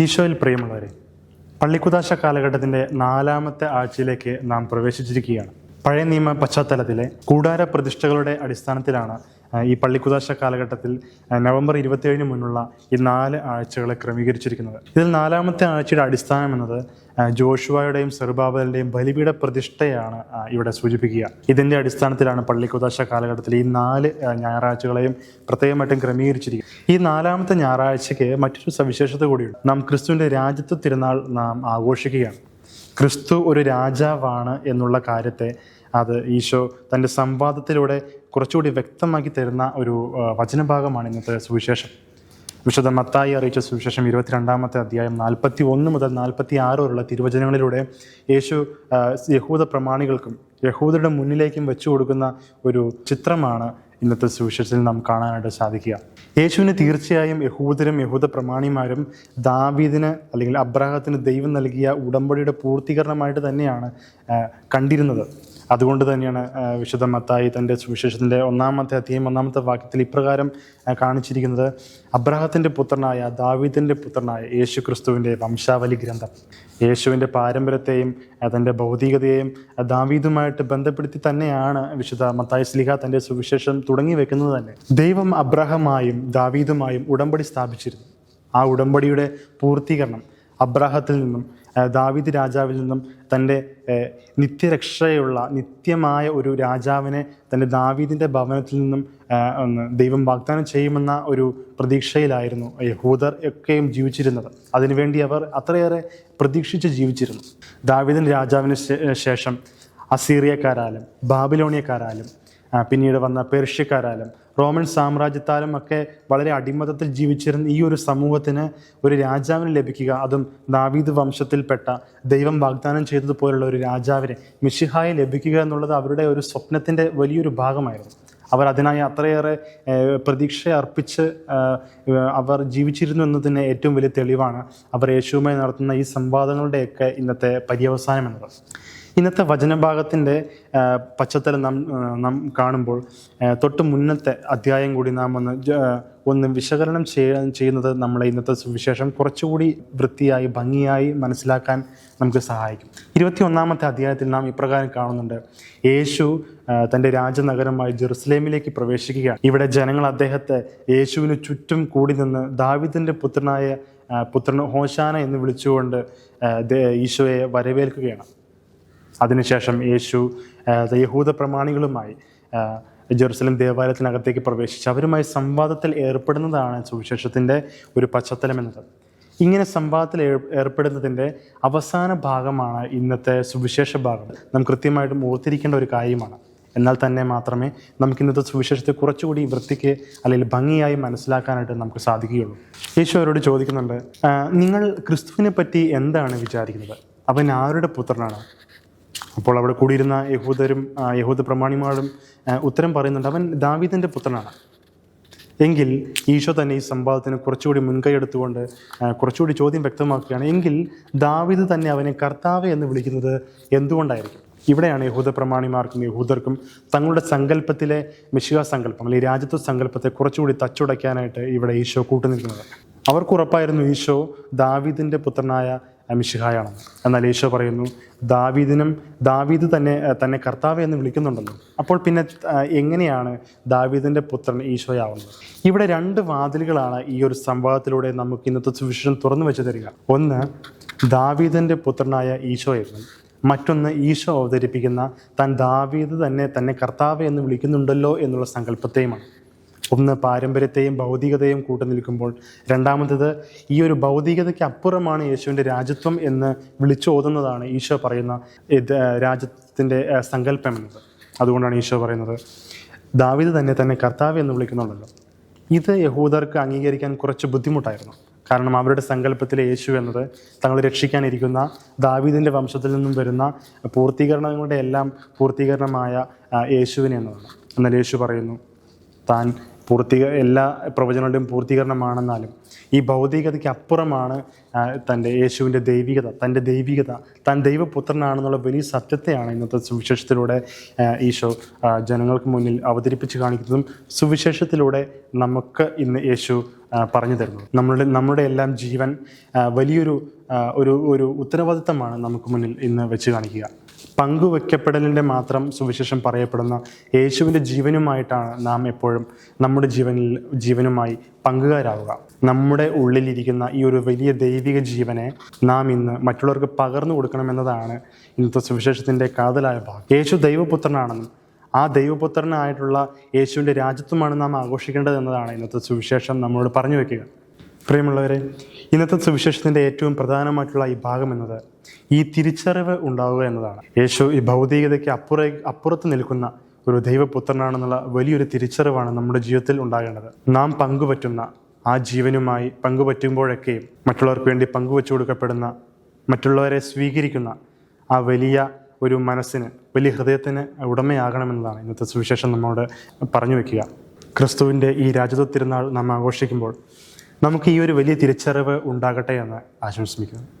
ഈശോയിൽ പ്രിയമുള്ളവരെ പള്ളിക്കുതാശ കാലഘട്ടത്തിന്റെ നാലാമത്തെ ആഴ്ചയിലേക്ക് നാം പ്രവേശിച്ചിരിക്കുകയാണ്. പഴയ നിയമ പശ്ചാത്തലത്തിലെ കൂടാര പ്രതിഷ്ഠകളുടെ അടിസ്ഥാനത്തിലാണ് ഈ പള്ളിക്കുതാശ കാലഘട്ടത്തിൽ നവംബർ ഇരുപത്തിയേഴിന് മുന്നുള്ള ഈ നാല് ആഴ്ചകളെ ക്രമീകരിച്ചിരിക്കുന്നത്. ഇതിൽ നാലാമത്തെ ആഴ്ചയുടെ അടിസ്ഥാനം എന്നത് ജോഷുവയുടെയും സെറുബാബലിന്റെയും ബലിപീഠ പ്രതിഷ്ഠയാണ് ഇവിടെ സൂചിപ്പിക്കുക. ഇതിന്റെ അടിസ്ഥാനത്തിലാണ് പള്ളിക്കുതാശ കാലഘട്ടത്തിൽ ഈ നാല് ഞായറാഴ്ചകളെയും പ്രത്യേകമായിട്ടും ക്രമീകരിച്ചിരിക്കുന്നത്. ഈ നാലാമത്തെ ഞായറാഴ്ചയ്ക്ക് മറ്റൊരു സവിശേഷത കൂടിയുണ്ട്. നാം ക്രിസ്തുവിന്റെ രാജ്യത്വ തിരുനാൾ നാം ആഘോഷിക്കുകയാണ്. ക്രിസ്തു ഒരു രാജാവാണ് എന്നുള്ള കാര്യത്തെ അത് ഈശോ തന്റെ സംവാദത്തിലൂടെ കുറച്ചുകൂടി വ്യക്തമാക്കി തരുന്ന ഒരു വചനഭാഗമാണ് ഇന്നത്തെ സുവിശേഷം. വിശുദ്ധ മത്തായി അറിയിച്ച സുവിശേഷം ഇരുപത്തിരണ്ടാമത്തെ അധ്യായം നാൽപ്പത്തി ഒന്ന് മുതൽ നാൽപ്പത്തി ആറ് വരെയുള്ള തിരുവചനങ്ങളിലൂടെ യേശു യഹൂദ പ്രമാണികൾക്കും യഹൂദരുടെ മുന്നിലേക്കും വെച്ചു കൊടുക്കുന്ന ഒരു ചിത്രമാണ് ഇന്നത്തെ സുവിശേഷത്തിൽ നാം കാണാനായിട്ട് സാധിക്കുക. യേശുവിന് തീർച്ചയായും യഹൂദരും യഹൂദ പ്രമാണിമാരും ദാവീദിന് അല്ലെങ്കിൽ അബ്രാഹത്തിന് ദൈവം നൽകിയ ഉടമ്പടിയുടെ പൂർത്തീകരണമായിട്ട് തന്നെയാണ് കണ്ടിരുന്നത്. അതുകൊണ്ട് തന്നെയാണ് വിശുദ്ധ മത്തായി തന്റെ സുവിശേഷത്തിന്റെ ഒന്നാമത്തെ അധ്യയം ഒന്നാമത്തെ വാക്യത്തിൽ ഇപ്രകാരം കാണിച്ചിരിക്കുന്നത്. അബ്രാഹത്തിന്റെ പുത്രനായ ദാവീദിന്റെ പുത്രനായ യേശു ക്രിസ്തുവിന്റെ വംശാവലി ഗ്രന്ഥം. യേശുവിന്റെ പാരമ്പര്യത്തെയും തന്റെ ഭൗതികതയെയും ദാവീദുമായിട്ട് ബന്ധപ്പെടുത്തി തന്നെയാണ് വിശുദ്ധ മത്തായി സ്ലിഹ തന്റെ സുവിശേഷം തുടങ്ങി വെക്കുന്നത് തന്നെ. ദൈവം അബ്രാഹമായും ദാവീദുമായും ഉടമ്പടി സ്ഥാപിച്ചിരുന്നു. ആ ഉടമ്പടിയുടെ പൂർത്തീകരണം അബ്രാഹത്തിൽ നിന്നും ദാവീദ് രാജാവിൽ നിന്നും തന്റെ നിത്യരക്ഷയുള്ള നിത്യമായ ഒരു രാജാവിനെ തന്റെ ദാവീദിന്റെ ഭവനത്തിൽ നിന്നും ദൈവം വാഗ്ദാനം ചെയ്യുമെന്ന ഒരു പ്രതീക്ഷയിലായിരുന്നു യഹൂദർ ഒക്കെയും ജീവിച്ചിരുന്നത്. അതിനുവേണ്ടി അവർ അത്രയേറെ പ്രതീക്ഷിച്ച് ജീവിച്ചിരുന്നു. ദാവീദിൻ രാജാവിന് ശേഷം അസീറിയക്കാരാലും ബാബിലോണിയക്കാരാലും പിന്നീട് വന്ന പേർഷ്യക്കാരാലും റോമൻ സാമ്രാജ്യത്താലും ഒക്കെ വളരെ അടിമതത്തിൽ ജീവിച്ചിരുന്ന ഈ ഒരു സമൂഹത്തിന് ഒരു രാജാവിന് ലഭിക്കുക അതും ദാവീദ് വംശത്തിൽപ്പെട്ട ദൈവം വാഗ്ദാനം ചെയ്തതുപോലുള്ള ഒരു രാജാവിനെ മിഷിഹായി ലഭിക്കുക എന്നുള്ളത് അവരുടെ ഒരു സ്വപ്നത്തിന്റെ വലിയൊരു ഭാഗമായിരുന്നു. അവർ അതിനായി അത്രയേറെ പ്രതീക്ഷ അർപ്പിച്ച് അവർ ജീവിച്ചിരുന്നു എന്നതിന് ഏറ്റവും വലിയ തെളിവാണ്. അവർ യേശുവുമായി നടത്തുന്ന ഈ സംവാദങ്ങളുടെയൊക്കെ ഇന്നത്തെ പര്യവസാനം എന്നത് ഇന്നത്തെ വചനഭാഗത്തിന്റെ പശ്ചാത്തലം നാം നാം കാണുമ്പോൾ തൊട്ട് മുന്നത്തെ അധ്യായം കൂടി നാം ഒന്ന് ഒന്ന് വിശകലനം ചെയ്യാൻ ചെയ്യുന്നത് നമ്മളെ ഇന്നത്തെ സുവിശേഷം കുറച്ചുകൂടി വൃത്തിയായി ഭംഗിയായി മനസ്സിലാക്കാൻ നമുക്ക് സഹായിക്കും. ഇരുപത്തി ഒന്നാമത്തെ അധ്യായത്തിൽ നാം ഇപ്രകാരം കാണുന്നുണ്ട്. യേശു തന്റെ രാജനഗരമായ ജെറുസലേമിലേക്ക് പ്രവേശിക്കുകയാണ്. ഇവിടെ ജനങ്ങൾ അദ്ദേഹത്തെ യേശുവിന് ചുറ്റും കൂടി നിന്ന് ദാവിദിന്റെ പുത്രനായ പുത്രൻ ഹോശാന എന്ന് വിളിച്ചുകൊണ്ട് ഈശോയെ വരവേൽക്കുകയാണ്. അതിനുശേഷം യേശു യഹൂദ പ്രമാണികളുമായി ജെറുസലേം ദേവാലയത്തിനകത്തേക്ക് പ്രവേശിച്ച് അവരുമായി സംവാദത്തിൽ ഏർപ്പെടുന്നതാണ് സുവിശേഷത്തിന്റെ ഒരു പശ്ചാത്തലം എന്നത്. ഇങ്ങനെ സംവാദത്തിൽ ഏർ- ഏർപ്പെടുന്നതിന്റെ അവസാന ഭാഗമാണ് ഇന്നത്തെ സുവിശേഷ ഭാഗം. നാം കൃത്യമായിട്ടും ഓർത്തിരിക്കേണ്ട ഒരു കാര്യമാണ്. എന്നാൽ തന്നെ മാത്രമേ നമുക്ക് ഇന്നത്തെ സുവിശേഷത്തെ കുറച്ചുകൂടി വൃത്തിക്ക് അല്ലെങ്കിൽ ഭംഗിയായി മനസ്സിലാക്കാനായിട്ട് നമുക്ക് സാധിക്കുകയുള്ളൂ. യേശു അവരോട് ചോദിക്കുന്നുണ്ട് നിങ്ങൾ ക്രിസ്തുവിനെ പറ്റി എന്താണ് വിചാരിക്കുന്നത്? അവൻ ആരുടെ പുത്രനാണ്? അപ്പോൾ അവിടെ കൂടിയിരുന്ന യഹൂദരും യഹൂദ പ്രമാണിമാരും ഉത്തരം പറയുന്നുണ്ട്. അവൻ ദാവീദിന്റെ പുത്രനാണ്. എങ്കിൽ ഈശോ തന്നെ ഈ സംവാദത്തിന് കുറച്ചുകൂടി മുൻകൈ എടുത്തുകൊണ്ട് കുറച്ചുകൂടി ചോദ്യം വ്യക്തമാക്കുകയാണ്. എങ്കിൽ ദാവിദ് തന്നെ അവനെ കർത്താവ് എന്ന് വിളിക്കുന്നത് എന്തുകൊണ്ടായിരിക്കും? ഇവിടെയാണ് യഹൂദ പ്രമാണിമാർക്കും യഹൂദർക്കും തങ്ങളുടെ സങ്കല്പത്തിലെ മിശിക സങ്കല്പം അല്ലെങ്കിൽ രാജ്യത്വ സങ്കല്പത്തെ കുറച്ചുകൂടി തച്ചുടയ്ക്കാനായിട്ട് ഇവിടെ ഈശോ കൂട്ടുനിൽക്കുന്നത്. അവർക്ക് ഉറപ്പായിരുന്നു ഈശോ ദാവിദിന്റെ പുത്രനായ മിശിഹായാണെന്ന് എന്നാൽ ഈശോ പറയുന്നു ദാവീദിനും ദാവീദ് തന്നെ തന്നെ കർത്താവ് എന്ന് വിളിക്കുന്നുണ്ടല്ലോ അപ്പോൾ പിന്നെ എങ്ങനെയാണ് ദാവീദിന്റെ പുത്രൻ ഈശോയാവുന്നത്? ഇവിടെ രണ്ട് വാതിലുകളാണ് ഈ ഒരു സംവാദത്തിലൂടെ നമുക്ക് ഇന്നത്തെ സുവിശേഷം തുറന്നു വെച്ച് തരിക. ഒന്ന് ദാവീദിന്റെ പുത്രനായ ഈശോയായിരുന്നു. മറ്റൊന്ന് ഈശോ അവതരിപ്പിക്കുന്ന താൻ ദാവീദ് തന്നെ തന്നെ കർത്താവ് എന്ന് വിളിക്കുന്നുണ്ടല്ലോ എന്നുള്ള സങ്കല്പത്തെയുമാണ്. ഒന്ന് പാരമ്പര്യത്തെയും ഭൗതികതയും കൂട്ടു നിൽക്കുമ്പോൾ രണ്ടാമത്തേത് ഈ ഒരു ഭൗതികതയ്ക്ക് അപ്പുറമാണ് യേശുവിന്റെ രാജ്യത്വം എന്ന് വിളിച്ചോതുന്നതാണ് ഈശോ പറയുന്ന രാജ്യത്തിന്റെ സങ്കല്പം എന്നത് അതുകൊണ്ടാണ് ഈശോ പറയുന്നത് ദാവീദ് തന്നെ തന്നെ കർത്താവ് എന്ന് വിളിക്കുന്നുണ്ടല്ലോ. ഇത് യഹൂദർക്ക് അംഗീകരിക്കാൻ കുറച്ച് ബുദ്ധിമുട്ടായിരുന്നു. കാരണം അവരുടെ സങ്കല്പത്തിലെ യേശു എന്നത് തങ്ങൾ രക്ഷിക്കാനിരിക്കുന്ന ദാവീദിന്റെ വംശത്തിൽ നിന്നും വരുന്ന പൂർത്തീകരണങ്ങളുടെ എല്ലാം പൂർത്തീകരണമായ യേശുവിനെ എന്നതാണ്. എന്നാൽ യേശു പറയുന്നു താൻ പൂർത്തീക എല്ലാ പ്രവചനങ്ങളുടെയും പൂർത്തീകരണമാണെന്നാലും ഈ ഭൗതികതയ്ക്ക് അപ്പുറമാണ് തന്റെ യേശുവിന്റെ ദൈവികത തന്റെ ദൈവികത താൻ ദൈവപുത്രനാണെന്നുള്ള വലിയ സത്യത്തെയാണ് ഇന്നത്തെ സുവിശേഷത്തിലൂടെ ഈശോ ജനങ്ങൾക്ക് മുന്നിൽ അവതരിപ്പിച്ച് കാണിക്കുന്നതും സുവിശേഷത്തിലൂടെ നമുക്ക് ഇന്ന് യേശു പറഞ്ഞു തരുന്നത്. നമ്മളുടെ നമ്മുടെ എല്ലാം ജീവൻ വലിയൊരു ഒരു ഒരു ഉത്തരവാദിത്തമാണ് നമുക്ക് മുന്നിൽ ഇന്ന് വെച്ച് കാണിക്കുക. പങ്കുവെക്കപ്പെടലിന്റെ മാത്രം സുവിശേഷം പറയപ്പെടുന്ന യേശുവിന്റെ ജീവനുമായിട്ടാണ് നാം എപ്പോഴും നമ്മുടെ ജീവനിൽ ജീവനുമായി പങ്കുകാരാവുക. നമ്മുടെ ഉള്ളിലിരിക്കുന്ന ഈ ഒരു വലിയ ദൈവിക ജീവനെ നാം ഇന്ന് മറ്റുള്ളവർക്ക് പകർന്നു കൊടുക്കണമെന്നതാണ് ഇന്നത്തെ സുവിശേഷത്തിന്റെ കാതലായ ഭാഗം യേശു ദൈവപുത്രനാണെന്നും ആ ദൈവപുത്രനായിട്ടുള്ള യേശുവിന്റെ രാജ്യത്വമാണ് നാം ആഘോഷിക്കേണ്ടത് എന്നതാണ് ഇന്നത്തെ സുവിശേഷം നമ്മളോട് പറഞ്ഞു വെക്കുക. പ്രിയമുള്ളവരെ ഇന്നത്തെ സുവിശേഷത്തിന്റെ ഏറ്റവും പ്രധാനമായിട്ടുള്ള ഈ ഭാഗം എന്നത് ഈ തിരിച്ചറിവ് ഉണ്ടാവുക എന്നതാണ്. യേശു ഈ ഭൗതികതയ്ക്ക് അപ്പുറേ അപ്പുറത്ത് നിൽക്കുന്ന ഒരു ദൈവപുത്രനാണെന്നുള്ള വലിയൊരു തിരിച്ചറിവാണ് നമ്മുടെ ജീവിതത്തിൽ ഉണ്ടാകേണ്ടത്. നാം പങ്കുപറ്റുന്ന ആ ജീവനുമായി പങ്കുപറ്റുമ്പോഴൊക്കെയും മറ്റുള്ളവർക്ക് വേണ്ടി പങ്കുവെച്ചു കൊടുക്കപ്പെടുന്ന മറ്റുള്ളവരെ സ്വീകരിക്കുന്ന ആ വലിയ ഒരു മനസ്സിന് വലിയ ഹൃദയത്തിന് ഉടമയാകണമെന്നതാണ് ഇന്നത്തെ സുവിശേഷം നമ്മോട് പറഞ്ഞു വെക്കുക. ക്രിസ്തുവിന്റെ ഈ രാജ്യത്വ തിരുനാൾ നാം ആഘോഷിക്കുമ്പോൾ നമുക്ക് ഈ ഒരു വലിയ തിരിച്ചറിവ് ഉണ്ടാകട്ടെ എന്ന് ആശംസിക്കുന്നു.